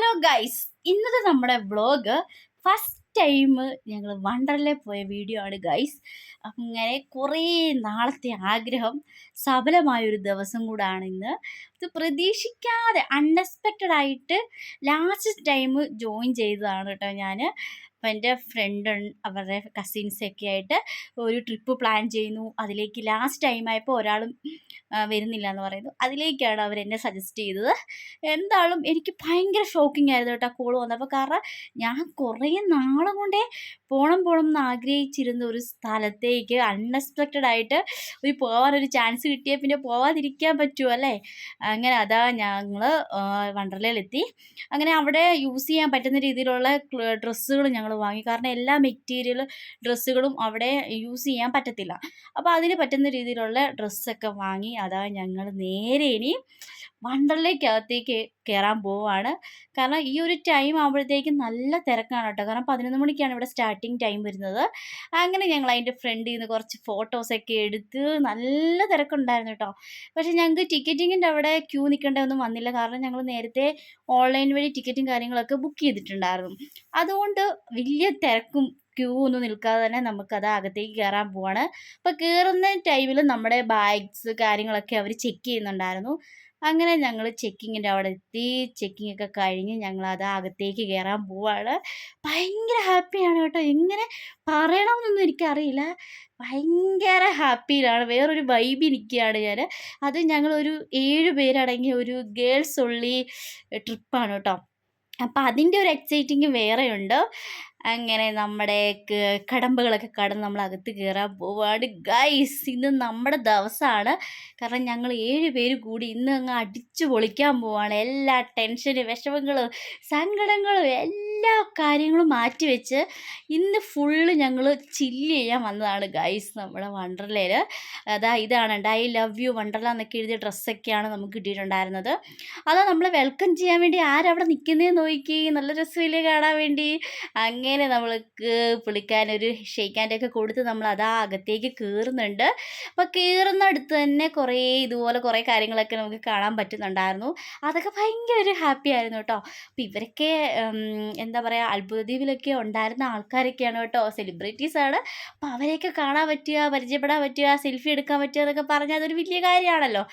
Hello guys ഇന്നത്തെ നമ്മുടെ vlog first time ഞങ്ങൾ വണ്ടറിലെ പോയ വീഡിയോ ആണ് ഗൈസ് അങ്ങനെ കുറേ നാളത്തെ ആഗ്രഹം സഫലമായൊരു ദിവസം കൂടാണ് ഇന്ന്. ഇത് പ്രതീക്ഷിക്കാതെ അൺഎക്സ്പെക്റ്റഡ് ആയിട്ട് ലാസ്റ്റ് ടൈം ജോയിൻ ചെയ്തതാണ് കേട്ടോ ഞാൻ അപ്പം എന്റെ ഫ്രണ്ട് അവരുടെ കസിൻസൊക്കെ ആയിട്ട് ഒരു ട്രിപ്പ് പ്ലാൻ ചെയ്യുന്നു. അതിലേക്ക് ലാസ്റ്റ് ടൈം ആയപ്പോൾ ഒരാളും വരുന്നില്ല എന്ന് പറയുന്നു. അതിലേക്കാണ് അവർ എന്നെ സജസ്റ്റ് ചെയ്തത്. എന്തായാലും എനിക്ക് ഭയങ്കര ഷോക്കിംഗ് ആയിരുന്നു കേട്ടോ കോൾ വന്നപ്പോൾ കാരണം ഞാൻ കുറേ നാളും കൊണ്ടേ പോണം പോണം എന്ന് ആഗ്രഹിച്ചിരുന്ന ഒരു സ്ഥലത്തേക്ക് അൺഎക്സ്പെക്റ്റഡ് ആയിട്ട് ഒരു പോകാനൊരു ചാൻസ് കിട്ടിയാൽ പിന്നെ പോവാതിരിക്കാൻ പറ്റുമോ അല്ലേ? അങ്ങനെ അതാ ഞങ്ങൾ വണ്ടർലയിലെത്തി. അങ്ങനെ അവിടെ യൂസ് ചെയ്യാൻ പറ്റുന്ന രീതിയിലുള്ള ഡ്രസ്സുകൾ ഞങ്ങൾ വാങ്ങി. കാരണം എല്ലാ മെറ്റീരിയൽ ഡ്രസ്സുകളും അവിടെ യൂസ് ചെയ്യാൻ പറ്റത്തില്ല. അപ്പോൾ അതിന് പറ്റുന്ന രീതിയിലുള്ള ഡ്രസ്സൊക്കെ വാങ്ങി അതാ ഞങ്ങൾ നേരെ ഇനി വണ്ടർലേക്കകത്തേക്ക് കയറാൻ പോവാണ്. കാരണം ഈ ഒരു ടൈം ആകുമ്പോഴത്തേക്കും നല്ല തിരക്കാണ് കേട്ടോ. കാരണം പതിനൊന്ന് മണിക്കാണ് ഇവിടെ സ്റ്റാർട്ടിങ് ടൈം വരുന്നത്. അങ്ങനെ ഞങ്ങൾ അതിന്റെ ഫ്രണ്ടിൽ നിന്ന് കുറച്ച് ഫോട്ടോസൊക്കെ എടുത്ത് നല്ല തിരക്കുണ്ടായിരുന്നു കേട്ടോ. പക്ഷേ ഞങ്ങൾക്ക് ടിക്കറ്റിങ്ങിന്റെ അവിടെ ക്യൂ നിൽക്കേണ്ടതൊന്നും വന്നില്ല. കാരണം ഞങ്ങൾ നേരത്തെ ഓൺലൈൻ വഴി ടിക്കറ്റും കാര്യങ്ങളൊക്കെ ബുക്ക് ചെയ്തിട്ടുണ്ടായിരുന്നു. അതുകൊണ്ട് വലിയ തിരക്കും ക്യൂ ഒന്നും നിൽക്കാതെ തന്നെ നമുക്കത് അകത്തേക്ക് കയറാൻ പോവാണ്. അപ്പോൾ കയറുന്ന ടൈമിൽ നമ്മുടെ ബാഗ്സ് കാര്യങ്ങളൊക്കെ അവർ ചെക്ക് ചെയ്യുന്നുണ്ടായിരുന്നു. അങ്ങനെ ഞങ്ങൾ ചെക്കിങ്ങിന്റെ അവിടെ എത്തി. ചെക്കിംഗ് ഒക്കെ കഴിഞ്ഞ് ഞങ്ങൾ അത് അകത്തേക്ക് കയറാൻ പോവാണ്. ഭയങ്കര ഹാപ്പിയാണ് കേട്ടോ. എങ്ങനെ പറയണമെന്നൊന്നും എനിക്കറിയില്ല. ഭയങ്കര ഹാപ്പിയിലാണ് വേറൊരു വൈബ് നിൽക്കുകയാണ് ഞാൻ അത് ഞങ്ങളൊരു ഏഴ് പേരടങ്ങിയ ഒരു ഗേൾസ് ഉള്ളി ട്രിപ്പാണ് കേട്ടോ. അപ്പം അതിന്റെ ഒരു എക്സൈറ്റിങ് വേറെയുണ്ട്. അങ്ങനെ നമ്മുടെ കടമ്പകളൊക്കെ കടന്ന് നമ്മൾ അകത്ത് കയറാൻ പോവാണ്. ഗൈസ് ഇന്ന് നമ്മുടെ ദിവസമാണ് കാരണം ഞങ്ങൾ ഏഴ് പേര് കൂടി ഇന്ന് അങ്ങ് അടിച്ചു പൊളിക്കാൻ പോവാണ്. എല്ലാ ടെൻഷനും വിഷമങ്ങളും സങ്കടങ്ങളും എല്ലാ കാര്യങ്ങളും മാറ്റി വെച്ച് ഇന്ന് ഫുള്ള് ഞങ്ങൾ ചില്ല് ചെയ്യാൻ വന്നതാണ് ഗൈസ് നമ്മുടെ വണ്ടർലയിൽ അതാ ഇതാണ് ഐ ലവ് യു വണ്ടർല എന്നൊക്കെ എഴുതിയ ഡ്രസ്സൊക്കെയാണ് നമുക്ക് കിട്ടിയിട്ടുണ്ടായിരുന്നത്. അതാ നമ്മളെ വെൽക്കം ചെയ്യാൻ വേണ്ടി ആരവിടെ നിൽക്കുന്നതെന്ന് നോക്കി. നല്ല രസമില്ലേ കാണാൻ വേണ്ടി. അങ്ങനെ നമ്മൾക്ക് ഒരു ഷെയ്ക്ക് ഹാൻഡൊക്കെ കൊടുത്ത് നമ്മൾ അതാ അകത്തേക്ക് കയറുന്നുണ്ട്. അപ്പോൾ കയറുന്നടുത്ത് തന്നെ കുറേ ഇതുപോലെ കുറേ കാര്യങ്ങളൊക്കെ നമുക്ക് കാണാൻ പറ്റുന്നുണ്ടായിരുന്നു. അതൊക്കെ ഭയങ്കര ഒരു ഹാപ്പി ആയിരുന്നു കേട്ടോ. അപ്പോൾ ഇവരൊക്കെ എന്താ പറയുക അത്ഭുതദ്വീപിലൊക്കെ ഉണ്ടായിരുന്ന ആൾക്കാരൊക്കെയാണ് കേട്ടോ. സെലിബ്രിറ്റീസ് ആണ്. അപ്പോൾ അവരെയൊക്കെ കാണാൻ പറ്റുക പരിചയപ്പെടാൻ പറ്റുക സെൽഫി എടുക്കാൻ പറ്റുക എന്നൊക്കെ പറഞ്ഞാൽ അതൊരു വലിയ കാര്യമാണല്ലോ.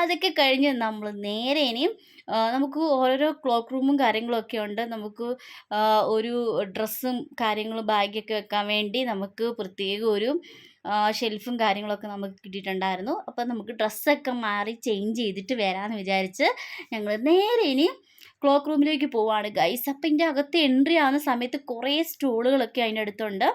അതൊക്കെ കഴിഞ്ഞ് നമ്മൾ നേരെ ഇനിയും നമുക്ക് ഓരോരോ ക്ലോക്ക് റൂമും കാര്യങ്ങളൊക്കെ ഉണ്ട്. നമുക്ക് ഒരു ഡ്രസ്സും കാര്യങ്ങളും ബാഗൊക്കെ വെക്കാൻ വേണ്ടി നമുക്ക് പ്രത്യേക ഒരു ഷെൽഫും കാര്യങ്ങളൊക്കെ നമുക്ക് കിട്ടിയിട്ടുണ്ടായിരുന്നു. അപ്പം നമുക്ക് ഡ്രസ്സൊക്കെ മാറി ചേഞ്ച് ചെയ്തിട്ട് വരാമെന്ന് വിചാരിച്ച് ഞങ്ങൾ നേരെ ഇനി ക്ലോക്ക് റൂമിലേക്ക് പോവാണ്. ഗൈസ് അപ്പം ഇതിന്റെ അകത്ത് എൻട്രി ആവുന്ന സമയത്ത് കുറേ സ്റ്റോളുകളൊക്കെ അതിന്റെ അടുത്തുണ്ട്.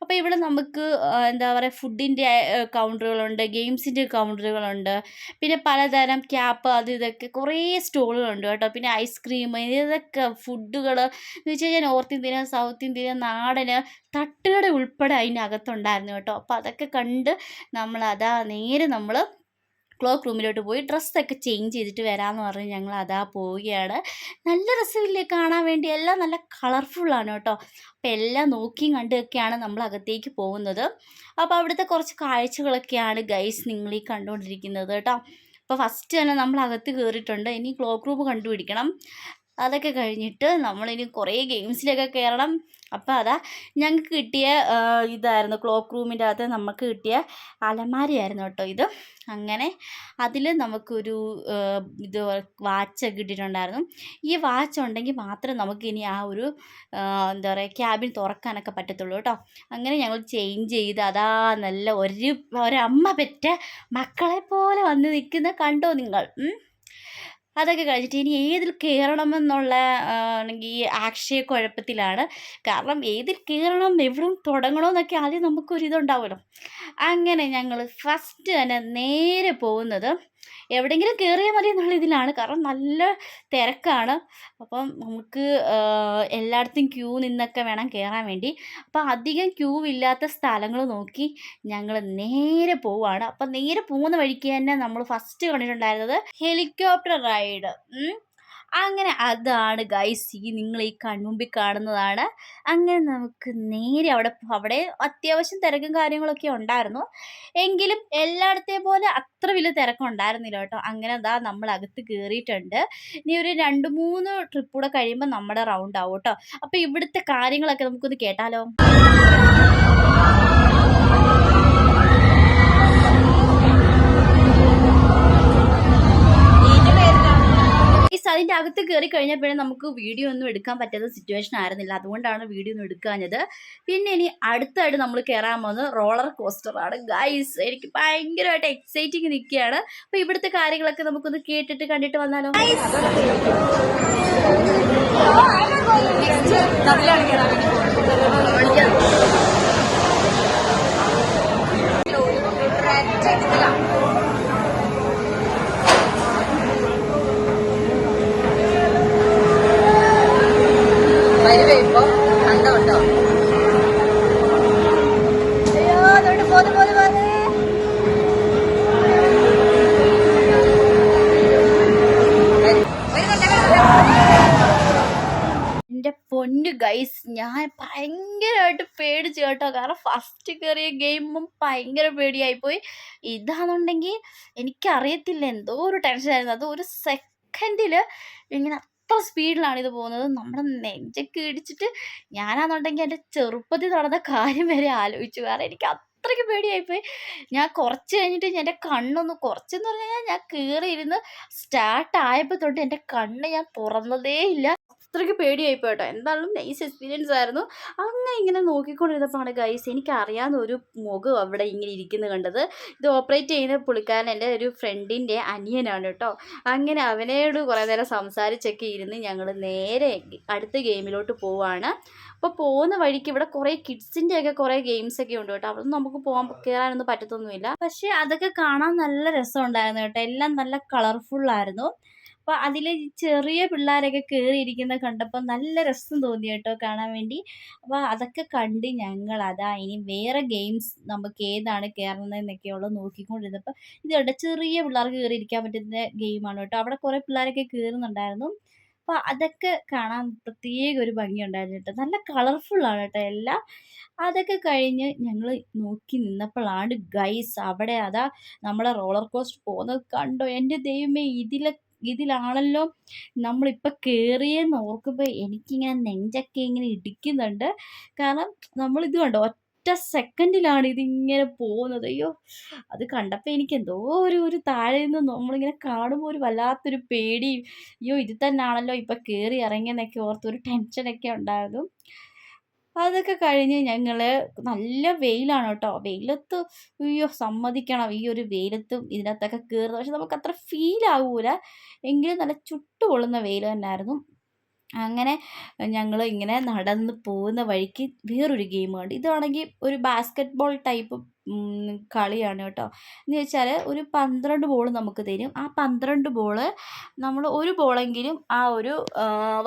അപ്പോൾ ഇവിടെ നമുക്ക് എന്താ പറയുക ഫുഡിന്റെ കൗണ്ടറുകളുണ്ട് ഗെയിംസിന്റെ കൗണ്ടറുകളുണ്ട് പിന്നെ പലതരം ക്യാപ്പ് അത് ഇതൊക്കെ കുറേ സ്റ്റോളുകളുണ്ട് കേട്ടോ. പിന്നെ ഐസ്ക്രീം ഇതൊക്കെ ഫുഡുകൾ എന്ന് വെച്ച് കഴിഞ്ഞാൽ നോർത്ത് ഇന്ത്യൻ സൗത്ത് ഇന്ത്യൻ നാടന് തട്ടുകട ഉൾപ്പെടെ അതിന്റെ അകത്തുണ്ടായിരുന്നു കേട്ടോ. അപ്പോൾ അതൊക്കെ കണ്ട് നമ്മൾ അതാ നേരെ നമ്മൾ ക്ലോക്ക് റൂമിലോട്ട് പോയി ഡ്രസ്സൊക്കെ ചേഞ്ച് ചെയ്തിട്ട് വരാമെന്ന് പറഞ്ഞ് ഞങ്ങൾ അതാ പോവുകയാണ്. നല്ല രസമില്ലേ കാണാൻ വേണ്ടി? എല്ലാം നല്ല കളർഫുള്ളാണ് കേട്ടോ. അപ്പോൾ എല്ലാം നോക്കിയും കണ്ടൊക്കെയാണ് നമ്മൾ അകത്തേക്ക് പോകുന്നത്. അപ്പോൾ അവിടുത്തെ കുറച്ച് കാഴ്ചകളൊക്കെയാണ് ഗൈസ് നിങ്ങൾ ഈ കണ്ടുകൊണ്ടിരിക്കുന്നത് കേട്ടോ. അപ്പോൾ ഫസ്റ്റ് തന്നെ നമ്മൾ അകത്ത് കയറിയിട്ടുണ്ട് ഇനി ക്ലോക്ക് റൂം കണ്ടുപിടിക്കണം. അതൊക്കെ കഴിഞ്ഞിട്ട് നമ്മളിനി കുറേ ഗെയിംസിലൊക്കെ കയറണം അപ്പോൾ അതാ ഞങ്ങൾക്ക് കിട്ടിയ ഇതായിരുന്നു ക്ലോക്ക് റൂമിന്റെ അകത്ത് നമുക്ക് കിട്ടിയ അലമാരയായിരുന്നു കേട്ടോ ഇത്. അങ്ങനെ അതിൽ നമുക്കൊരു ഇത് വാച്ച് കിട്ടിയിട്ടുണ്ടായിരുന്നു ഈ വാച്ച് ഉണ്ടെങ്കിൽ മാത്രമേ നമുക്ക് ഇനി ആ ഒരു എന്താ പറയുക ക്യാബിൻ തുറക്കാനൊക്കെ പറ്റത്തുള്ളൂ കേട്ടോ. അങ്ങനെ ഞങ്ങൾ ചേഞ്ച് ചെയ്ത് അതാ നല്ല ഒരു ഒരമ്മ പെറ്റ മക്കളെ പോലെ വന്ന് നിൽക്കുന്ന കണ്ടോ നിങ്ങൾ? അതൊക്കെ കഴിഞ്ഞിട്ട് ഇനി ഏതിൽ കയറണമെന്നുള്ള ആണെങ്കിൽ ആക്ഷയക്കുഴപ്പത്തിലാണ് കാരണം ഏതിൽ കയറണം എവിടെ തുടങ്ങണമെന്നൊക്കെ ആദ്യം നമുക്കൊരിതുണ്ടാവുമല്ലോ. അങ്ങനെ ഞങ്ങൾ ഫസ്റ്റ് തന്നെ നേരെ പോകുന്നത് എവിടെയെങ്കിലും കയറിയാൽ മതി എന്നുള്ള ഇതിലാണ്. കാരണം നല്ല തിരക്കാണ്. അപ്പം നമുക്ക് എല്ലായിടത്തും ക്യൂ നിന്നൊക്കെ വേണം കയറാൻ വേണ്ടി. അപ്പം അധികം ക്യൂ ഇല്ലാത്ത സ്ഥലങ്ങൾ നോക്കി ഞങ്ങൾ നേരെ പോവുകയാണ് അപ്പം നേരെ പോകുന്ന വഴിക്ക് തന്നെ നമ്മൾ ഫസ്റ്റ് കണ്ടിട്ടുണ്ടായിരുന്നത് ഹെലികോപ്റ്റർ റൈഡ് അങ്ങനെ അതാണ് ഗൈസ് ഈ നിങ്ങൾ ഈ കൺമുമ്പിൽ കാണുന്നതാണ്. അങ്ങനെ നമുക്ക് നേരെ അവിടെ അവിടെ അത്യാവശ്യം തിരക്കും കാര്യങ്ങളൊക്കെ ഉണ്ടായിരുന്നു. എങ്കിലും എല്ലായിടത്തെ പോലെ അത്ര വലിയ തിരക്കും ഉണ്ടായിരുന്നില്ല കേട്ടോ. അങ്ങനെ അതാ നമ്മൾ അകത്ത് കയറിയിട്ടുണ്ട് ഇനി ഒരു രണ്ട് മൂന്ന് ട്രിപ്പ് കൂടെ കഴിയുമ്പോൾ നമ്മുടെ റൗണ്ട് ആവും കേട്ടോ. അപ്പോൾ ഇവിടുത്തെ കാര്യങ്ങളൊക്കെ നമുക്കൊന്ന് കേട്ടാലോ? ഗൈസ് അതിന്റെ അകത്ത് കയറി കഴിഞ്ഞാൽ പിന്നെ നമുക്ക് വീഡിയോ ഒന്നും എടുക്കാൻ പറ്റാത്ത സിറ്റുവേഷൻ ആയിരുന്നില്ല. അതുകൊണ്ടാണ് വീഡിയോ ഒന്നും എടുക്കാഞ്ഞത്. പിന്നെ ഇനി അടുത്തായിട്ട് നമ്മൾ കയറാൻ പോകുന്നത് റോളർ കോസ്റ്ററാണ് ഗൈസ് എനിക്ക് ഭയങ്കരമായിട്ട് എക്സൈറ്റിങ് നിൽക്കുകയാണ്. അപ്പോൾ ഇവിടുത്തെ കാര്യങ്ങളൊക്കെ നമുക്കൊന്ന് കേട്ടിട്ട് കണ്ടിട്ട് വന്നാലോ? വരുവേ ഇപ്പൊ അയ്യോ പൊന്നു ഗൈസ് ഞാൻ ഭയങ്കരമായിട്ട് പേടിച്ചു കേട്ടോ. കാരണം ഫസ്റ്റ് കയറിയ ഗെയിമും ഭയങ്കര പേടിയായിപ്പോയി. ഇതാണെന്നുണ്ടെങ്കിൽ എനിക്കറിയത്തില്ല എന്തോ ഒരു ടെൻഷനായിരുന്നു അത് ഒരു സെക്കൻഡിൽ ഇങ്ങനെ അത്ര സ്പീഡിലാണ് ഇത് പോകുന്നത്. നമ്മുടെ നെഞ്ചൊക്കെ ഇടിച്ചിട്ട് ഞാനാണെന്നുണ്ടെങ്കിൽ എന്റെ ചെറുപ്പത്തിൽ നടന്ന കാര്യം വരെ ആലോചിച്ചു. കാരണം എനിക്ക് അത്രയ്ക്ക് പേടിയായിപ്പോയി. ഞാൻ കുറച്ച് കഴിഞ്ഞിട്ട് എന്റെ കണ്ണൊന്ന് കുറച്ചെന്ന് പറഞ്ഞു കഴിഞ്ഞാൽ ഞാൻ കീറിയിരുന്ന് സ്റ്റാർട്ട് ആയപ്പോൾ തൊട്ട് എന്റെ കണ്ണ് ഞാൻ തുറന്നതേ ഇല്ല അത്രയ്ക്ക് പേടിയായി കേട്ടോ എന്തായാലും നൈസ് എക്സ്പീരിയൻസ് ആയിരുന്നു. അങ്ങനെ ഇങ്ങനെ നോക്കിക്കൊണ്ടിരുന്നപ്പോഴാണ് ഗൈസ് എനിക്കറിയാവുന്ന ഒരു മുഖം അവിടെ ഇങ്ങനെ ഇരിക്കുന്നത് കണ്ടത്. ഇത് ഓപ്പറേറ്റ് ചെയ്യുന്ന പുള്ളിക്കാരൻ എന്റെ ഒരു ഫ്രണ്ടിന്റെ അനിയനാണ് കേട്ടോ. അങ്ങനെ അവനോട് കുറേ നേരം സംസാരിച്ചൊക്കെ ഇരുന്ന് ഞങ്ങൾ നേരെ അടുത്ത ഗെയിമിലോട്ട് പോവാണ്. അപ്പോൾ പോകുന്ന വഴിക്ക് ഇവിടെ കുറേ കിഡ്സിന്റെ ഒക്കെ കുറേ ഗെയിംസ് ഒക്കെ ഉണ്ട് കേട്ടോ. അവിടെ നമുക്ക് പോകാൻ കയറാനൊന്നും പറ്റത്തൊന്നുമില്ല. പക്ഷേ അതൊക്കെ കാണാൻ നല്ല രസമുണ്ടായിരുന്നു കേട്ടോ. എല്ലാം നല്ല കളർഫുള്ളായിരുന്നു അപ്പോൾ അതിൽ ചെറിയ പിള്ളേരൊക്കെ കയറിയിരിക്കുന്ന കണ്ടപ്പോൾ നല്ല രസം തോന്നി കേട്ടോ കാണാൻ വേണ്ടി. അപ്പോൾ അതൊക്കെ കണ്ട് ഞങ്ങൾ അതാ ഇനി വേറെ ഗെയിംസ് നമുക്ക് ഏതാണ് കയറുന്നതെന്നൊക്കെയുള്ളത് നോക്കിക്കൊണ്ടിരുന്നപ്പോൾ ഇത് കണ്ടോ ചെറിയ പിള്ളേർക്ക് കയറിയിരിക്കാൻ പറ്റുന്ന ഗെയിമാണ് കേട്ടോ. അവിടെ കുറേ പിള്ളേരൊക്കെ കയറുന്നുണ്ടായിരുന്നു അപ്പോൾ അതൊക്കെ കാണാൻ പ്രത്യേക ഒരു ഭംഗിയുണ്ടായിരുന്നു കേട്ടോ. നല്ല കളർഫുൾ ആണ് കേട്ടോ എല്ലാം. അതൊക്കെ കഴിഞ്ഞ് ഞങ്ങൾ നോക്കി നിന്നപ്പോഴാണ് ഗൈസ് അവിടെ അതാ നമ്മളെ റോളർ കോസ്റ്റ് പോകുന്നത് കണ്ടോ? എന്റെ ദൈവമേ ഇതിലെ ഇതിലാണല്ലോ നമ്മളിപ്പോൾ കയറിയെന്ന് ഓർക്കുമ്പോൾ എനിക്കിങ്ങനെ നെഞ്ചൊക്കെ ഇങ്ങനെ ഇടിക്കുന്നുണ്ട്. കാരണം നമ്മളിത് കണ്ടോ ഒറ്റ സെക്കൻഡിലാണ് ഇതിങ്ങനെ പോകുന്നത്. അയ്യോ അത് കണ്ടപ്പോൾ എനിക്ക് എന്തോ ഒരു ഒരു താഴെ നിന്ന് നമ്മളിങ്ങനെ കാണുമ്പോൾ ഒരു വല്ലാത്തൊരു പേടിയും അയ്യോ ഇത് തന്നെയാണല്ലോ ഇപ്പം കയറി ഇറങ്ങിയെന്നൊക്കെ ഓർത്ത് ഒരു ടെൻഷനൊക്കെ ഉണ്ടായിരുന്നു അതൊക്കെ കഴിഞ്ഞ് ഞങ്ങൾ നല്ല വെയിലാണ് കേട്ടോ വെയിലത്ത് അയ്യോ സമ്മതിക്കണം. ഈ ഒരു വെയിലത്തും ഇതിനകത്തൊക്കെ കയറുന്നത് പക്ഷെ നമുക്ക് അത്ര ഫീൽ ആകൂല എങ്കിലും നല്ല ചുട്ടു കൊള്ളുന്ന വെയിൽ തന്നെയായിരുന്നു അങ്ങനെ ഞങ്ങൾ ഇങ്ങനെ നടന്ന് പോകുന്ന വഴിക്ക് വേറൊരു ഗെയിം കണ്ടു. ഇതാണെങ്കിൽ ഒരു ബാസ്ക്കറ്റ് ബോൾ ടൈപ്പ് കളിയാണ് കേട്ടോ. എന്ന് വെച്ചാൽ ഒരു പന്ത്രണ്ട് ബോൾ നമുക്ക് തരും. ആ പന്ത്രണ്ട് ബോൾ നമ്മൾ ഒരു ബോളെങ്കിലും ആ ഒരു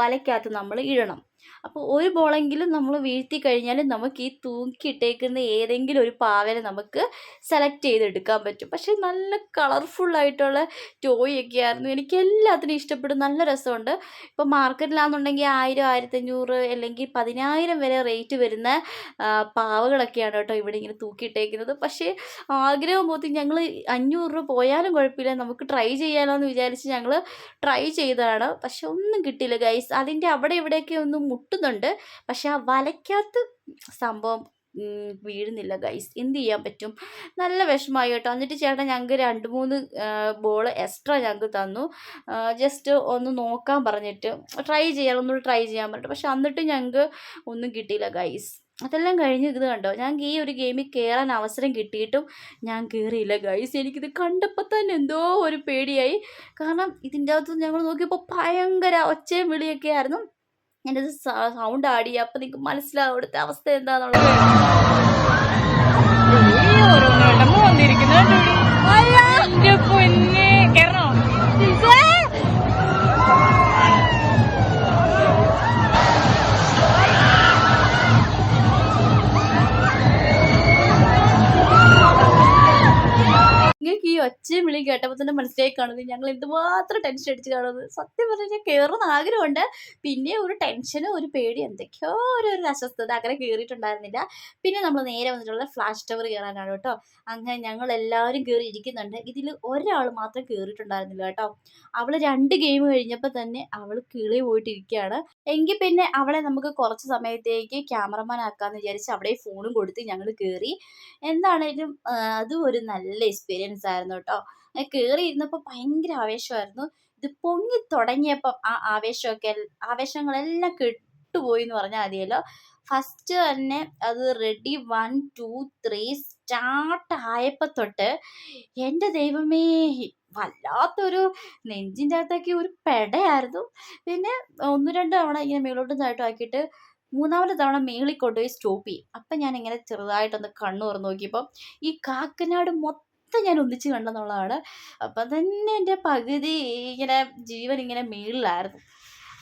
വലയ്ക്കകത്ത് നമ്മൾ ഇടണം. അപ്പോൾ ഒരു ബോളെങ്കിലും നമ്മൾ വീഴ്ത്തി കഴിഞ്ഞാൽ നമുക്ക് ഈ തൂക്കിയിട്ടേക്കുന്ന ഏതെങ്കിലും ഒരു പാവനെ നമുക്ക് സെലക്ട് ചെയ്തെടുക്കാൻ പറ്റും. പക്ഷേ നല്ല കളർഫുള്ളായിട്ടുള്ള ടോയ് ഒക്കെ ആയിരുന്നു. എനിക്ക് എല്ലാത്തിനും ഇഷ്ടപ്പെടും. നല്ല രസമുണ്ട്. ഇപ്പോൾ മാർക്കറ്റിലാണെന്നുണ്ടെങ്കിൽ ആയിരം ആയിരത്തഞ്ഞൂറ് അല്ലെങ്കിൽ പതിനായിരം വരെ റേറ്റ് വരുന്ന പാവകളൊക്കെയാണ് കേട്ടോ ഇവിടെ ഇങ്ങനെ തൂക്കിയിട്ടേക്കുന്നത്. പക്ഷേ ആഗ്രഹം പോത്തി ഞങ്ങൾ അഞ്ഞൂറ് രൂപ പോയാലും കുഴപ്പമില്ല. നമുക്ക് ട്രൈ ചെയ്യാലോ എന്ന് വിചാരിച്ച് ഞങ്ങൾ ട്രൈ ചെയ്തതാണ്. പക്ഷെ ഒന്നും കിട്ടിയില്ല ഗൈസ് അതിന്റെ അവിടെ ഇവിടെയൊക്കെ ഒന്ന് മുട്ടുന്നുണ്ട് പക്ഷെ ആ വലയ്ക്കകത്ത് സംഭവം വീഴുന്നില്ല ഗൈസ് എന്ത് ചെയ്യാൻ പറ്റും? നല്ല വിഷമമായി കേട്ടോ. എന്നിട്ട് ചേട്ടൻ ഞങ്ങൾക്ക് രണ്ട് മൂന്ന് ബോൾ എക്സ്ട്രാ ഞങ്ങൾക്ക് തന്നു. ജസ്റ്റ് ഒന്ന് നോക്കാൻ പറഞ്ഞിട്ട് ട്രൈ ചെയ്യാൻ ഒന്നുകൂടി ട്രൈ ചെയ്യാൻ പറഞ്ഞിട്ട്. പക്ഷെ എന്നിട്ട് ഞങ്ങൾക്ക് ഒന്നും കിട്ടിയില്ല ഗൈസ് അതെല്ലാം കഴിഞ്ഞ് ഇത് കണ്ടോ? ഞങ്ങൾക്ക് ഈ ഒരു ഗെയിമിൽ കയറാൻ അവസരം കിട്ടിയിട്ടും ഞാൻ കയറിയില്ല ഗൈസ് എനിക്കിത് കണ്ടപ്പോൾ തന്നെ എന്തോ ഒരു പേടിയായി. കാരണം ഇതിന്റെ അകത്ത് ഞങ്ങൾ നോക്കിയപ്പോൾ ഭയങ്കര ഒച്ചയും വിളിയൊക്കെ ആയിരുന്നു. എന്റെ സൗണ്ട് ആടി അപ്പൊ നിങ്ങൾക്ക് മനസ്സിലാവും അവിടുത്തെ അവസ്ഥ എന്താണെന്നുള്ളത് വിളിയും കേട്ടപ്പോൾ തന്നെ മനസ്സിലായി കാണുന്നത് ഞങ്ങൾ എന്തുമാത്രം ടെൻഷൻ അടിച്ച് കാണുന്നത്. സത്യം പറഞ്ഞാൽ കയറുന്ന ആഗ്രഹമുണ്ട്. പിന്നെ ഒരു ടെൻഷനും ഒരു പേടി എന്തൊക്കെയോ ഒരു ഒരു അസ്വസ്ഥത അങ്ങനെ കയറിയിട്ടുണ്ടായിരുന്നില്ല പിന്നെ നമ്മൾ നേരെ വന്നിട്ടുള്ള ഫ്ലാഷ് ടവർ കയറാനാണ് കേട്ടോ. അങ്ങനെ ഞങ്ങൾ എല്ലാവരും കയറി ഇരിക്കുന്നുണ്ട്. ഇതിൽ ഒരാൾ മാത്രം കയറിയിട്ടുണ്ടായിരുന്നില്ല കേട്ടോ. അവൾ രണ്ട് ഗെയിം കഴിഞ്ഞപ്പോൾ തന്നെ അവൾ കിളി പോയിട്ടിരിക്കുകയാണ്. എങ്കിൽ പിന്നെ അവളെ നമുക്ക് കുറച്ച് സമയത്തേക്ക് ക്യാമറമാൻ ആക്കാമെന്ന് വിചാരിച്ച് അവിടെ ഫോണും കൊടുത്ത് ഞങ്ങൾ കയറി എന്താണേലും അതും ഒരു നല്ല എക്സ്പീരിയൻസ് ആയിരുന്നു കേട്ടോ. അങ്ങനെ കയറി ഇരുന്നപ്പോൾ ഭയങ്കര ആവേശമായിരുന്നു. ഇത് പൊങ്ങി തുടങ്ങിയപ്പം ആ ആവേശമൊക്കെ ആവേശങ്ങളെല്ലാം കെട്ടുപോയി എന്ന് പറഞ്ഞാൽ മതിയല്ലോ. ഫസ്റ്റ് തന്നെ അത് ready one two three start ആയപ്പോൾ തൊട്ട് എന്റെ ദൈവമേ വല്ലാത്തൊരു നെഞ്ചിന്റെ അകത്തൊക്കെ ഒരു പെടയായിരുന്നു. പിന്നെ ഒന്ന് രണ്ട് തവണ ഇങ്ങനെ മേളോട്ടും താഴോട്ടും ആക്കിയിട്ട് മൂന്നാമത്തെ തവണ മേളിൽ കൊണ്ടുപോയി സ്റ്റോപ്പ് ചെയ്യും. അപ്പം ഞാൻ ഇങ്ങനെ ചെറുതായിട്ടൊന്ന് കണ്ണു തുറന്നു നോക്കിയപ്പം ഈ കാക്കനാട് മൊത്തം ഞാൻ ഒന്നിച്ച് കണ്ടെന്നുള്ളതാണ്. അപ്പം തന്നെ എന്റെ പകുതി ഇങ്ങനെ ജീവൻ ഇങ്ങനെ മേളിലായിരുന്നു.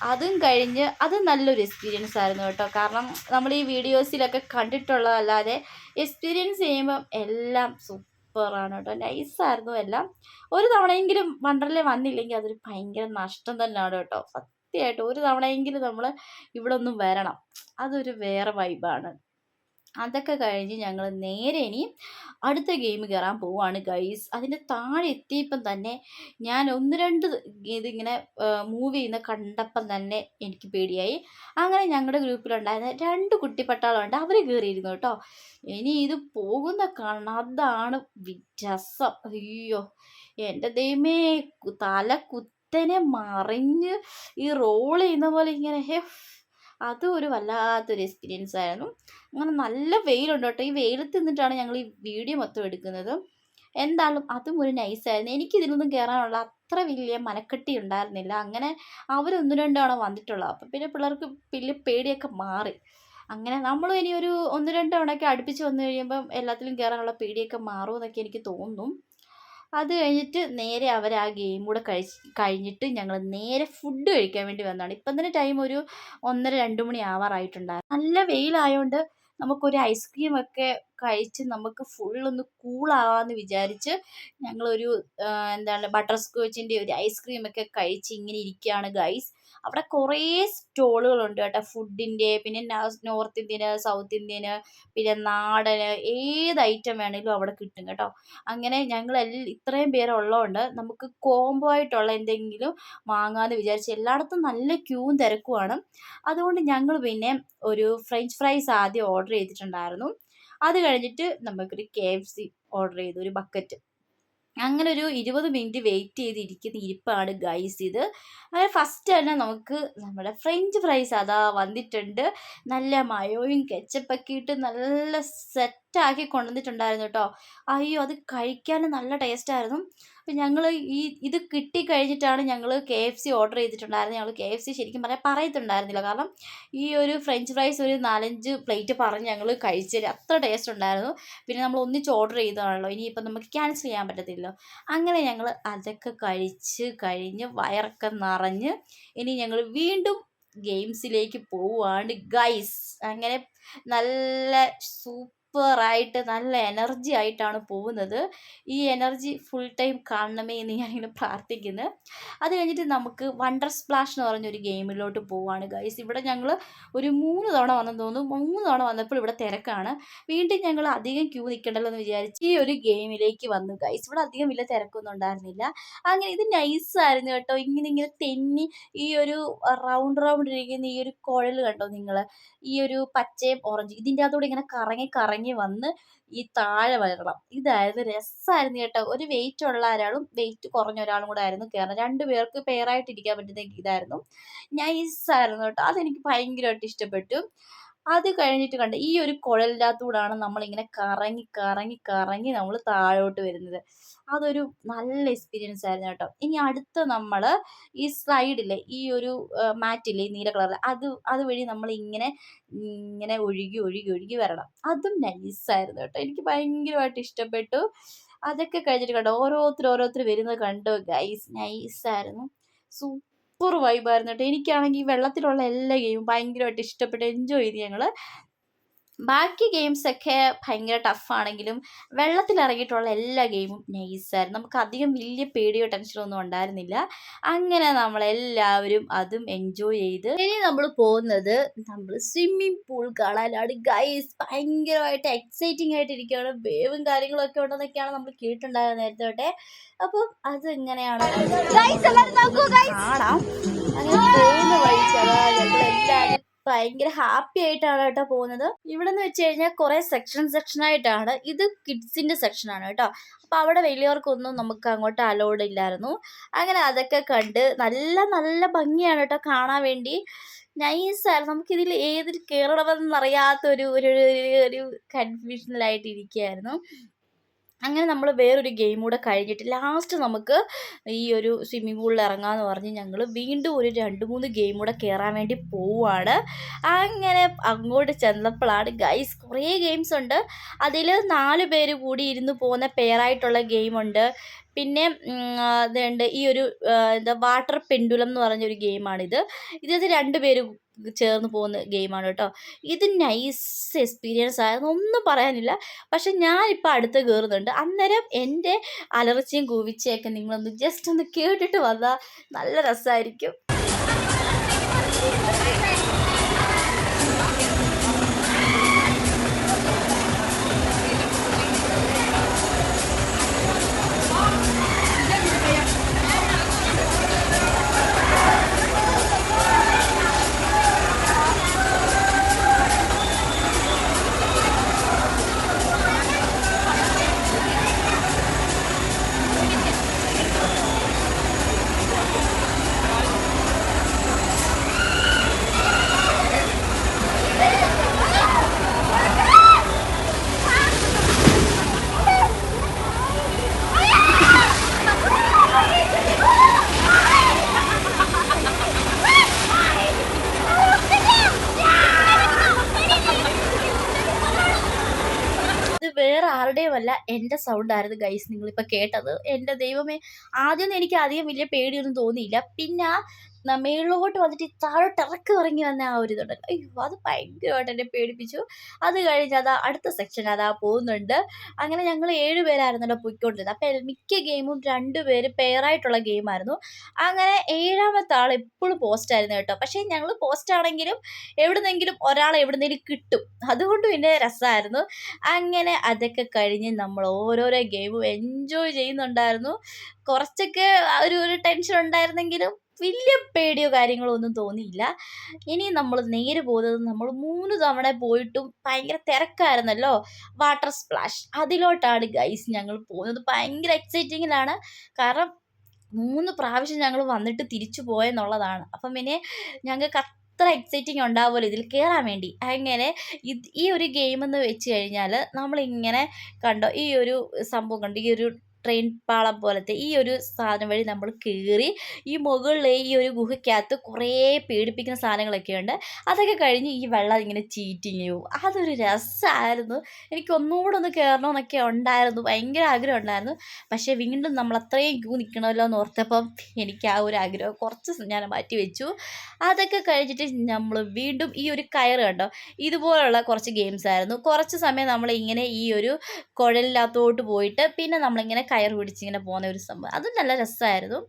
അതും കഴിഞ്ഞ് അത് നല്ലൊരു എക്സ്പീരിയൻസ് ആയിരുന്നു കേട്ടോ. കാരണം നമ്മൾ ഈ വീഡിയോസിലൊക്കെ കണ്ടിട്ടുള്ളതല്ലാതെ എക്സ്പീരിയൻസ് ചെയ്യുമ്പം എല്ലാം സൂപ്പറാണ് കേട്ടോ. നൈസായിരുന്നു എല്ലാം. ഒരു തവണയെങ്കിലും വണ്ടറിൽ വന്നില്ലെങ്കിൽ അതൊരു ഭയങ്കര നഷ്ടം തന്നെയാണ് കേട്ടോ. സത്യമായിട്ട് ഒരു തവണയെങ്കിലും നമ്മൾ ഇവിടെ ഒന്നും വരണം. അതൊരു വേറെ വൈബാണ് അതൊക്കെ കഴിഞ്ഞ് ഞങ്ങൾ നേരെ ഇനി അടുത്ത ഗെയിം കയറാൻ പോവാണ് ഗൈസ് അതിന്റെ താഴെ എത്തിയപ്പം തന്നെ ഞാൻ ഒന്ന് രണ്ട് ഇതിങ്ങനെ മൂവ് ചെയ്യുന്ന കണ്ടപ്പം തന്നെ എനിക്ക് പേടിയായി. അങ്ങനെ ഞങ്ങളുടെ ഗ്രൂപ്പിലുണ്ടായിരുന്ന രണ്ട് കുട്ടി കുട്ടിപ്പട്ടാളുണ്ട് അവർ കയറിയിരുന്നു കേട്ടോ. ഇനി ഇത് പോകുന്ന കാണണം അതാണ് വ്യത്യാസം അയ്യോ എന്റെ ദൈവമേ തല കുത്തനെ മറിഞ്ഞ് ഈ റോൾ ചെയ്യുന്ന പോലെ ഇങ്ങനെ ഹെ അതും ഒരു വല്ലാത്തൊരു എക്സ്പീരിയൻസ് ആയിരുന്നു. അങ്ങനെ നല്ല വെയിലുണ്ട് കേട്ടോ. ഈ വെയിലത്ത് നിന്നിട്ടാണ് ഞങ്ങൾ ഈ വീഡിയോ മൊത്തം എടുക്കുന്നത്. എന്തായാലും അതും ഒരു നൈസായിരുന്നു എനിക്ക് ഇതിനൊന്നും കയറാനുള്ള അത്ര വലിയ മനക്കെട്ടി ഉണ്ടായിരുന്നില്ല. അങ്ങനെ അവരൊന്നു രണ്ടാണ് വന്നിട്ടുള്ളത്. അപ്പം പിന്നെ പിള്ളേർക്ക് വലിയ പേടിയൊക്കെ മാറി. അങ്ങനെ നമ്മൾ ഇനി ഒരു ഒന്ന് രണ്ട് തവണയൊക്കെ അടുപ്പിച്ച് വന്നു കഴിയുമ്പം എല്ലാത്തിലും കയറാനുള്ള പേടിയൊക്കെ മാറുമെന്നൊക്കെ എനിക്ക് തോന്നുന്നു അത് കഴിഞ്ഞിട്ട് നേരെ അവർ ആ ഗെയിം കൂടെ കഴിച്ച് കഴിഞ്ഞിട്ട് ഞങ്ങൾ നേരെ ഫുഡ് കഴിക്കാൻ വേണ്ടി വന്നതാണ്. ഇപ്പം തന്നെ ടൈം ഒരു ഒന്നര രണ്ട് മണി ആവാറായിട്ടുണ്ടായിരുന്നു. നല്ല വെയിലായതുകൊണ്ട് നമുക്കൊരു ഐസ്ക്രീം ഒക്കെ കഴിച്ച് നമുക്ക് ഫുള്ളൊന്ന് കൂളാവാന്ന് വിചാരിച്ച് ഞങ്ങളൊരു എന്താണ് ബട്ടർ സ്കോച്ചിന്റെ ഒരു ഐസ്ക്രീം ഒക്കെ കഴിച്ച് ഇങ്ങനെ ഇരിക്കുകയാണ് ഗൈസ് അവിടെ കുറേ സ്റ്റോളുകളുണ്ട് കേട്ടോ. ഫുഡിന്റെ പിന്നെ നോർത്ത് ഇന്ത്യന് സൗത്ത് ഇന്ത്യന് പിന്നെ നാടന് ഏത് ഐറ്റം വേണമെങ്കിലും അവിടെ കിട്ടും കേട്ടോ. അങ്ങനെ ഞങ്ങൾ ഇത്രയും പേരുള്ളതുകൊണ്ട് നമുക്ക് കോംബോ ആയിട്ടുള്ള എന്തെങ്കിലും വാങ്ങാമെന്ന് വിചാരിച്ച് എല്ലായിടത്തും നല്ല ക്യൂവും തിരക്കുമാണ്. അതുകൊണ്ട് ഞങ്ങൾ പിന്നെ ഒരു ഫ്രഞ്ച് ഫ്രൈസ് ആദ്യം ഓർഡർ ചെയ്തിട്ടുണ്ടായിരുന്നു. അത് കഴിഞ്ഞിട്ട് നമുക്കൊരു കെ എഫ് സി ഓർഡർ ചെയ്തു ഒരു ബക്കറ്റ്. അങ്ങനെ ഒരു ഇരുപത് മിനിറ്റ് വെയിറ്റ് ചെയ്തിരിക്കുന്ന ഇരിപ്പാണ് ഗൈസ് ഇത്. അങ്ങനെ ഫസ്റ്റ് തന്നെ നമുക്ക് നമ്മുടെ ഫ്രഞ്ച് ഫ്രൈസ് അതാ വന്നിട്ടുണ്ട്. നല്ല മയോയും കെച്ചപ്പൊക്കെ ഇട്ട് നല്ല സെറ്റാക്കി കൊണ്ടുവന്നിട്ടുണ്ടായിരുന്നു കേട്ടോ. അയ്യോ അത് കഴിക്കാൻ നല്ല ടേസ്റ്റായിരുന്നു അപ്പം ഞങ്ങൾ ഈ ഇത് കിട്ടിക്കഴിഞ്ഞിട്ടാണ് ഞങ്ങൾ കെ എഫ് സി ഓർഡർ ചെയ്തിട്ടുണ്ടായിരുന്നത് ഞങ്ങൾ കെ എഫ് സി ശരിക്കും പറയാൻ പറയത്തുണ്ടായിരുന്നില്ല. കാരണം ഈ ഒരു ഫ്രഞ്ച് ഫ്രൈസ് ഒരു നാലഞ്ച് പ്ലേറ്റ് പറഞ്ഞ് ഞങ്ങൾ കഴിച്ചത് അത്ര ടേസ്റ്റ് ഉണ്ടായിരുന്നു. പിന്നെ നമ്മൾ ഒന്നിച്ച് ഓർഡർ ചെയ്തതാണല്ലോ. ഇനിയിപ്പം നമുക്ക് ക്യാൻസൽ ചെയ്യാൻ പറ്റത്തില്ലല്ലോ. അങ്ങനെ ഞങ്ങൾ അതൊക്കെ കഴിച്ച് കഴിഞ്ഞ് വയറൊക്കെ നിറഞ്ഞ് ഇനി ഞങ്ങൾ വീണ്ടും ഗെയിംസിലേക്ക് പോവുകയാണ് ഗൈസ് അങ്ങനെ നല്ല സൂപ്പറായിട്ട് നല്ല എനർജി ആയിട്ടാണ് പോകുന്നത്. ഈ എനർജി ഫുൾ ടൈം കാണണമേ എന്ന് ഞാനിങ്ങനെ പ്രാർത്ഥിക്കുന്നു. അത് കഴിഞ്ഞിട്ട് നമുക്ക് വണ്ടർ സ്പ്ലാഷ് എന്ന് പറഞ്ഞൊരു ഗെയിമിലോട്ട് പോവാണ് ഗൈസ്. ഇവിടെ ഞങ്ങൾ ഒരു മൂന്ന് തവണ വന്നെന്ന് തോന്നുന്നു. മൂന്ന് തവണ വന്നപ്പോൾ ഇവിടെ തിരക്കാണ്. വീണ്ടും ഞങ്ങൾ അധികം ക്യൂ നിൽക്കണ്ടല്ലോ എന്ന് വിചാരിച്ച് ഈ ഒരു ഗെയിമിലേക്ക് വന്നു ഗൈസ്. ഇവിടെ അധികം വലിയ തിരക്കൊന്നും ഉണ്ടായിരുന്നില്ല. അങ്ങനെ ഇത് നൈസായിരുന്നു കേട്ടോ. ഇങ്ങനെ ഇങ്ങനെ തെന്നി ഈ ഒരു റൗണ്ട് റൗണ്ട് ഇരിക്കുന്ന ഈ ഒരു കുഴൽ കണ്ടോ നിങ്ങൾ ഈ ഒരു പച്ചയും ഓറഞ്ച് ഇതിന്റെ അകത്തൂടെ ഇങ്ങനെ കറങ്ങി കറങ്ങി വന്ന് ഈ താഴെ വരണം. ഇതായിരുന്നു രസമായിരുന്നു കേട്ടോ. ഒരു വെയിറ്റ് ഉള്ള ഒരാളും വെയിറ്റ് കുറഞ്ഞ ഒരാളും കൂടെ ആയിരുന്നു കയറുന്നത് രണ്ടു പേർക്ക് പെയറായിട്ട് ഇരിക്കാൻ പറ്റുന്ന ഇതായിരുന്നു. നൈസായിരുന്നു കേട്ടോ. അതെനിക്ക് ഭയങ്കരമായിട്ട് ഇഷ്ടപ്പെട്ടു. അത് കഴിഞ്ഞിട്ട് കണ്ട ഈ ഒരു നമ്മൾ നമ്മളിങ്ങനെ കറങ്ങി കറങ്ങി കറങ്ങി നമ്മൾ താഴോട്ട് വരുന്നത്. അതൊരു നല്ല എക്സ്പീരിയൻസ് ആയിരുന്നു കേട്ടോ. ഇനി അടുത്ത നമ്മൾ ഈ സ്ലൈഡില്ലേ ഈ ഒരു മാറ്റില്ലേ ഈ നീല കളറിൽ അത് അതുവഴി നമ്മൾ ഇങ്ങനെ ഇങ്ങനെ ഒഴുകി ഒഴുകി ഒഴുകി വരണം. അതും നൈസായിരുന്നു കേട്ടോ. എനിക്ക് ഭയങ്കരമായിട്ട് ഇഷ്ടപ്പെട്ടു. അതൊക്കെ കഴിഞ്ഞിട്ട് കണ്ടോ ഓരോരുത്തർ ഓരോരുത്തർ വരുന്നത് കണ്ടോ ഗൈസ് നൈസായിരുന്നു സൂപ്പർ വൈബായിരുന്നു കേട്ടോ എനിക്കാണെങ്കിൽ വെള്ളത്തിലുള്ള എല്ലാ ഗെയിമും ഭയങ്കരമായിട്ട് ഇഷ്ടപ്പെട്ട്. എൻജോയ് ചെയ്ത് ഞങ്ങൾ ബാക്കി ഗെയിംസൊക്കെ ഭയങ്കര ടഫാണെങ്കിലും വെള്ളത്തിലിറങ്ങിയിട്ടുള്ള എല്ലാ ഗെയിമും നൈസായിരുന്നു നമുക്ക് അധികം വലിയ പേടിയോ ടെൻഷനോ ഒന്നും ഉണ്ടായിരുന്നില്ല. അങ്ങനെ നമ്മളെല്ലാവരും അതും എൻജോയ് ചെയ്ത് ഇനി നമ്മൾ പോകുന്നത് നമ്മൾ സ്വിമ്മിംഗ് പൂൾ കാണാനാണ്. ഗൈസ് ഭയങ്കരമായിട്ട് എക്സൈറ്റിംഗ് ആയിട്ട് ഇരിക്കുകയാണ്. വേവും കാര്യങ്ങളൊക്കെ ഉണ്ടെന്നൊക്കെയാണ് നമ്മൾ കേട്ടിട്ടുണ്ടായിരുന്നത് നേരത്തെ തൊട്ടേ. അപ്പം അത് എങ്ങനെയാണ്? അങ്ങനെ പോകുന്ന വഴിക്ക് അതാ ഭയങ്കര ഹാപ്പി ആയിട്ടാണ് കേട്ടോ പോകുന്നത്. ഇവിടെ നിന്ന് വെച്ച് കഴിഞ്ഞാൽ കുറെ സെക്ഷൻ സെക്ഷൻ ആയിട്ടാണ്. ഇത് കിഡ്സിന്റെ സെക്ഷൻ ആണ് കേട്ടോ. അപ്പൊ അവിടെ വലിയവർക്കൊന്നും നമുക്ക് അങ്ങോട്ട് അലോഡ് ഇല്ലായിരുന്നു. അങ്ങനെ അതൊക്കെ കണ്ട് നല്ല നല്ല ഭംഗിയാണ് കേട്ടോ കാണാൻ വേണ്ടി. നൈസായിരുന്നു നമുക്കിതിൽ ഏതിൽ കയറണമെന്നറിയാത്തൊരു ഒരു ഒരു- കൺഫ്യൂഷനിലായിട്ട് ഇരിക്കുകയായിരുന്നു അങ്ങനെ നമ്മൾ വേറൊരു ഗെയിം കൂടെ കഴിഞ്ഞിട്ട് ലാസ്റ്റ് നമുക്ക് ഈ ഒരു സ്വിമ്മിംഗ് പൂളിൽ ഇറങ്ങാമെന്ന് പറഞ്ഞ് ഞങ്ങൾ വീണ്ടും ഒരു രണ്ട് മൂന്ന് ഗെയിം കൂടെ കയറാൻ വേണ്ടി പോവുകയാണ് അങ്ങനെ അങ്ങോട്ട് ചെന്നപ്പോഴാണ് ഗൈസ് കുറേ ഗെയിംസ് ഉണ്ട്. അതിൽ നാല് പേര് കൂടി ഇരുന്ന് പോകുന്ന പെയറായിട്ടുള്ള ഗെയിമുണ്ട് പിന്നെ ഇതുണ്ട് ഈ ഒരു എന്താ വാട്ടർ പെൻഡുലം എന്ന് പറഞ്ഞൊരു ഗെയിമാണിത് ഇത് രണ്ട് പേര് ചേർന്ന് പോകുന്ന ഗെയിമാണ് കേട്ടോ. ഇത് നൈസ് എക്സ്പീരിയൻസ് ആയിരുന്നു ഒന്നും പറയാനില്ല. പക്ഷെ ഞാനിപ്പോൾ അടുത്ത് കയറുന്നുണ്ട് അന്നേരം എന്റെ അലർച്ചയും കൂവിച്ചയൊക്കെ നിങ്ങളൊന്ന് ജസ്റ്റ് ഒന്ന് കേട്ടിട്ട് വന്നാൽ നല്ല രസമായിരിക്കും ആരുടെയുമല്ല എന്റെ സൗണ്ടായിരുന്നു ഗൈസ് നിങ്ങളിപ്പോൾ കേട്ടത്. എന്റെ ദൈവമേ ആദ്യമൊന്നും എനിക്ക് അധികം വലിയ പേടിയൊന്നും തോന്നിയില്ല. പിന്നെ മേളിലോട്ട് വന്നിട്ട് താഴോട്ട് ഇറക്കി ഇറങ്ങി വന്ന ആ ഒരു ഇതുണ്ടല്ലോ. അയ്യോ അത് ഭയങ്കരമായിട്ട് എന്നെ പേടിപ്പിച്ചു. അത് കഴിഞ്ഞ് അതാ അടുത്ത സെക്ഷൻ അതാ പോകുന്നുണ്ട്. അങ്ങനെ ഞങ്ങൾ ഏഴ് പേരായിരുന്നല്ലോ പോയിക്കൊണ്ടിരുന്നത്. അപ്പം മിക്ക ഗെയിമും രണ്ട് പേര് പെയറായിട്ടുള്ള ഗെയിമായിരുന്നു അങ്ങനെ ഏഴാമത്തെ ആൾ എപ്പോഴും പോസ്റ്റ് ആയിരുന്നു കേട്ടോ. പക്ഷേ ഞങ്ങൾ പോസ്റ്റ് ആണെങ്കിലും എവിടുന്നെങ്കിലും ഒരാളെ എവിടുന്നെങ്കിലും കിട്ടും. അതുകൊണ്ട് പിന്നെ രസമായിരുന്നു അങ്ങനെ അതൊക്കെ കഴിഞ്ഞ് നമ്മൾ ഓരോരോ ഗെയിമും എൻജോയ് ചെയ്യുന്നുണ്ടായിരുന്നു. കുറച്ചൊക്കെ ഒരു ഒരു ടെൻഷൻ ഉണ്ടായിരുന്നെങ്കിലും വലിയ പേടിയോ കാര്യങ്ങളോ ഒന്നും തോന്നിയില്ല. ഇനി നമ്മൾ നേരെ പോകുന്നത് നമ്മൾ മൂന്ന് തവണ പോയിട്ടും ഭയങ്കര തിരക്കായിരുന്നല്ലോ. വാട്ടർ സ്പ്ലാഷ് അതിലോട്ടാണ് ഗൈസ് ഞങ്ങൾ പോകുന്നത്. ഭയങ്കര എക്സൈറ്റിങ്ങിലാണ് കാരണം മൂന്ന് പ്രാവശ്യം ഞങ്ങൾ വന്നിട്ട് തിരിച്ചു പോയെന്നുള്ളതാണ്. അപ്പം പിന്നെ ഞങ്ങൾക്ക് അത്ര എക്സൈറ്റിംഗ് ഉണ്ടാവുമല്ലോ ഇതിൽ കയറാൻ വേണ്ടി. അങ്ങനെ ഈ ഒരു ഗെയിം എന്ന് വെച്ച് കഴിഞ്ഞാൽ നമ്മളിങ്ങനെ കണ്ടോ ഈ ഒരു സംഭവം കണ്ടോ? ഈ ഒരു ട്രെയിൻ പാളം പോലത്തെ ഈ ഒരു സാധനം വഴി നമ്മൾ കയറി ഈ മുകളിലെ ഈ ഒരു ഗുഹയ്ക്കകത്ത് കുറേ പേടിപ്പിക്കുന്ന സാധനങ്ങളൊക്കെ ഉണ്ട്. അതൊക്കെ കഴിഞ്ഞ് ഈ വെള്ളം ഇങ്ങനെ ചീറ്റിങ് ചെയ്യും. അതൊരു രസമായിരുന്നു എനിക്ക് ഒന്നുകൂടെ ഒന്ന് കയറണമെന്നൊക്കെ ഉണ്ടായിരുന്നു. ഭയങ്കര ആഗ്രഹം ഉണ്ടായിരുന്നു. പക്ഷേ വീണ്ടും നമ്മൾ അത്രയും ക്യൂ നിൽക്കണമല്ലോ എന്ന് ഓർത്തപ്പം എനിക്ക് ആ ഒരു ആഗ്രഹം കുറച്ച് ഞാൻ മാറ്റി വെച്ചു. അതൊക്കെ കഴിഞ്ഞിട്ട് നമ്മൾ വീണ്ടും ഈ ഒരു കയറ് കണ്ടോ? ഇതുപോലുള്ള കുറച്ച് ഗെയിംസ് ആയിരുന്നു. കുറച്ച് സമയം നമ്മൾ ഇങ്ങനെ ഈ ഒരു കുഴലിനകത്തോട്ട് പോയിട്ട് പിന്നെ നമ്മളിങ്ങനെ കയർ പിടിച്ചിങ്ങനെ പോകുന്ന ഒരു സംഭവം. അതും നല്ല രസമായിരുന്നു.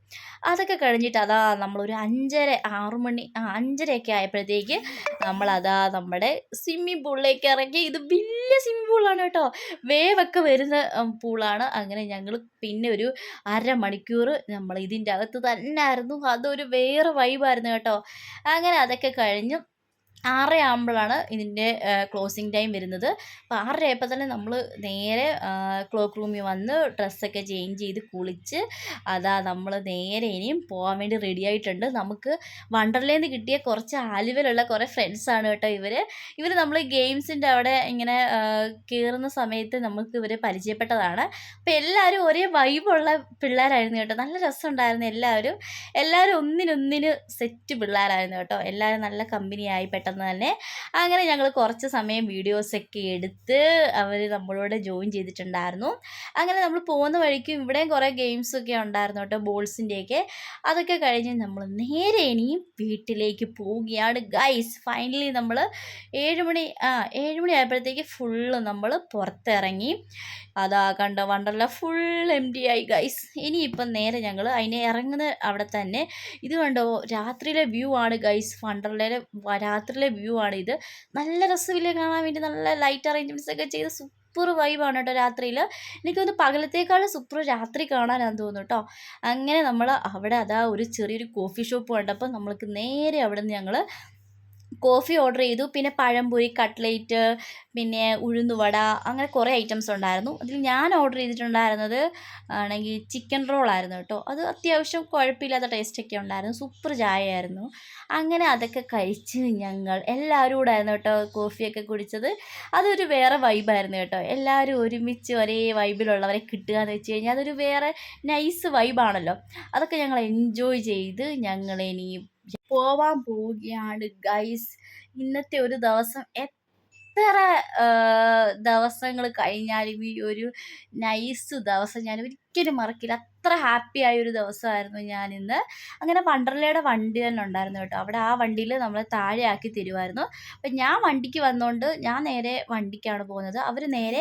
അതൊക്കെ കഴിഞ്ഞിട്ട് അതാ നമ്മളൊരു അഞ്ചര ആറു മണി ആ അഞ്ചരയൊക്കെ ആയപ്പോഴത്തേക്ക് നമ്മളതാ നമ്മുടെ സ്വിമ്മിംഗ് പൂളിലേക്ക് ഇറങ്ങി. ഇത് വലിയ സ്വിമ്മിംഗ് പൂളാണ് കേട്ടോ. വേവൊക്കെ വരുന്ന പൂളാണ് അങ്ങനെ ഞങ്ങൾ പിന്നെ ഒരു അരമണിക്കൂർ നമ്മൾ ഇതിന്റെ അകത്ത് തന്നെ ആയിരുന്നു അതൊരു വേറെ വൈബായിരുന്നു കേട്ടോ. അങ്ങനെ അതൊക്കെ കഴിഞ്ഞ് ആറര ആകുമ്പോഴാണ് ഇതിന്റെ ക്ലോസിങ് ടൈം വരുന്നത്. അപ്പോൾ ആറര ആയപ്പോൾ തന്നെ നമ്മൾ നേരെ ക്ലോക്ക് റൂമിൽ വന്ന് ഡ്രസ്സൊക്കെ ചേഞ്ച് ചെയ്ത് കുളിച്ച് അതാ നമ്മൾ നേരെ ഇനിയും പോകാൻ വേണ്ടി റെഡി ആയിട്ടുണ്ട്. നമുക്ക് വണ്ടർലേന്ന് കിട്ടിയ കുറച്ച് ആലുവയിലുള്ള കുറേ ഫ്രണ്ട്സാണ് കേട്ടോ ഇവർ ഇവർ നമ്മൾ ഗെയിംസിന്റെ അവിടെ ഇങ്ങനെ കയറുന്ന സമയത്ത് നമുക്ക് ഇവരെ പരിചയപ്പെട്ടതാണ്. അപ്പോൾ എല്ലാവരും ഒരേ വൈബുള്ള പിള്ളേരായിരുന്നു കേട്ടോ. നല്ല രസമുണ്ടായിരുന്നു എല്ലാവരും. എല്ലാവരും ഒന്നിനൊന്നിന് സെറ്റ് പിള്ളേരായിരുന്നു കേട്ടോ. എല്ലാവരും നല്ല കമ്പനിയായി പെട്ടെന്ന് തന്നെ. അങ്ങനെ ഞങ്ങൾ കുറച്ച് സമയം വീഡിയോസൊക്കെ എടുത്ത് അവർ നമ്മളോട് ജോയിൻ ചെയ്തിട്ടുണ്ടായിരുന്നു. അങ്ങനെ നമ്മൾ പോകുന്ന വഴിക്കും ഇവിടെയും കുറേ ഗെയിംസൊക്കെ ഉണ്ടായിരുന്നു കേട്ടോ ബോൾസിന്റെയൊക്കെ. അതൊക്കെ കഴിഞ്ഞ് നമ്മൾ നേരെ ഇനിയും വീട്ടിലേക്ക് പോവുകയാണ്. ഗൈസ് ഫൈനലി നമ്മൾ ഏഴുമണി ആ ഏഴുമണി ആയപ്പോഴത്തേക്ക് ഫുള്ള് നമ്മൾ പുറത്തിറങ്ങി. അതാ കണ്ട വണ്ടർല ഫുൾ എം ഡി ആയി ഗൈസ് ഇനിയിപ്പം നേരെ ഞങ്ങൾ അതിനെ ഇറങ്ങുന്ന അവിടെ തന്നെ. ഇത് കണ്ടോ രാത്രിയിലെ വ്യൂ ആണ് ഗൈസ് വണ്ടർലയിലെ വ- രാത്രിയിലെ വ്യൂ ആണ് ഇത്. നല്ല രസമില്ലേ കാണാൻ വേണ്ടി. നല്ല ലൈറ്റ് അറേഞ്ച്മെന്റ്സ് ഒക്കെ ചെയ്ത് സൂപ്പർ വൈബാണ് കേട്ടോ രാത്രിയിൽ എനിക്ക് എനിക്കൊന്ന് പകലത്തേക്കാളും സൂപ്പർ രാത്രി കാണാനാന്ന് തോന്നുന്നു കേട്ടോ അങ്ങനെ നമ്മൾ അവിടെ അതാ ഒരു ചെറിയൊരു കോഫി ഷോപ്പ് കണ്ടപ്പോൾ നമ്മൾക്ക് നേരെ അവിടെ നിന്ന് ഞങ്ങൾ കോഫി ഓർഡർ ചെയ്തു. പിന്നെ പഴംപൊരി കട്ട്ലേറ്റ് പിന്നെ ഉഴുന്നുവട അങ്ങനെ കുറേ ഐറ്റംസ് ഉണ്ടായിരുന്നു. അതിൽ ഞാൻ ഓർഡർ ചെയ്തിട്ടുണ്ടായിരുന്നത് ആണെങ്കിൽ ചിക്കൻ റോളായിരുന്നു കേട്ടോ. അത് അത്യാവശ്യം കുഴപ്പമില്ലാത്ത ടേസ്റ്റൊക്കെ ഉണ്ടായിരുന്നു. സൂപ്പർ ചായയായിരുന്നു. അങ്ങനെ അതൊക്കെ കഴിച്ച് ഞങ്ങൾ എല്ലാവരും കൂടെ ആയിരുന്നു കേട്ടോ കോഫിയൊക്കെ കുടിച്ചത്. അതൊരു വേറെ വൈബായിരുന്നു കേട്ടോ. എല്ലാവരും ഒരുമിച്ച് ഒരേ വൈബിലുള്ളവരെ കിട്ടുക എന്ന് വെച്ച് കഴിഞ്ഞാൽ അതൊരു വേറെ നൈസ് വൈബാണല്ലോ അതൊക്കെ ഞങ്ങൾ എൻജോയ് ചെയ്ത് ഞങ്ങൾ ഇനിയും പോവാൻ പോവുകയാണ് ഗൈസ് ഇന്നത്തെ ഒരു ദിവസം എത്ര ദിവസങ്ങൾ കഴിഞ്ഞാലും ഈ ഒരു നൈസ് ദിവസം ഞാൻ ഒരിക്കലും മറക്കില്ല. അത്ര ഹാപ്പി ആയ ഒരു ദിവസമായിരുന്നു ഞാൻ ഇന്ന് അങ്ങനെ വണ്ടർലയുടെ വണ്ടി തന്നെ ഉണ്ടായിരുന്നു കേട്ടോ. അവിടെ ആ വണ്ടിയിൽ നമ്മളെ താഴെയാക്കി തരുമായിരുന്നു അപ്പം ഞാൻ വണ്ടിക്ക് വന്നുകൊണ്ട് ഞാൻ നേരെ വണ്ടിക്കാണ് പോകുന്നത്. അവർ നേരെ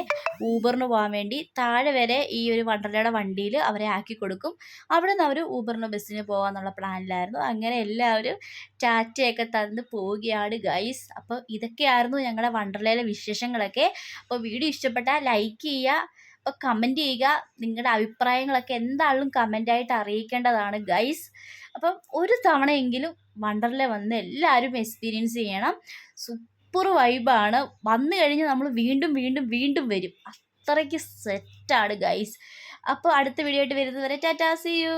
ഊബറിന് പോകാൻ വേണ്ടി താഴെ വരെ ഈ ഒരു വണ്ടർലയുടെ വണ്ടിയിൽ അവരെ ആക്കി കൊടുക്കും. അവിടെ നിന്ന് അവർ ഊബറിന് ബസ്സിന് പോകാമെന്നുള്ള പ്ലാനിലായിരുന്നു. അങ്ങനെ എല്ലാവരും ടാറ്റയൊക്കെ തന്ന് പോവുകയാണ് ഗൈസ്. അപ്പോൾ ഇതൊക്കെയായിരുന്നു ഞങ്ങളുടെ വണ്ടർലയിലെ വിശേഷങ്ങളൊക്കെ. അപ്പോൾ വീഡിയോ ഇഷ്ടപ്പെട്ടാൽ ലൈക്ക് ചെയ്യുക. അപ്പോൾ കമന്റ് ചെയ്യുക. നിങ്ങളുടെ അഭിപ്രായങ്ങളൊക്കെ എന്താണെങ്കിലും കമന്റായിട്ട് അറിയിക്കേണ്ടതാണ് ഗൈസ് അപ്പം ഒരു തവണയെങ്കിലും വണ്ടറിലെ വന്ന് എല്ലാവരും എക്സ്പീരിയൻസ് ചെയ്യണം. സൂപ്പർ വൈബാണ് വന്നു കഴിഞ്ഞ് നമ്മൾ വീണ്ടും വീണ്ടും വീണ്ടും വരും. അത്രയ്ക്ക് സെറ്റാണ് ഗൈസ് അപ്പോൾ അടുത്ത വീഡിയോ ആയിട്ട് വരുന്നത് വരെ ടാറ്റാ സി യു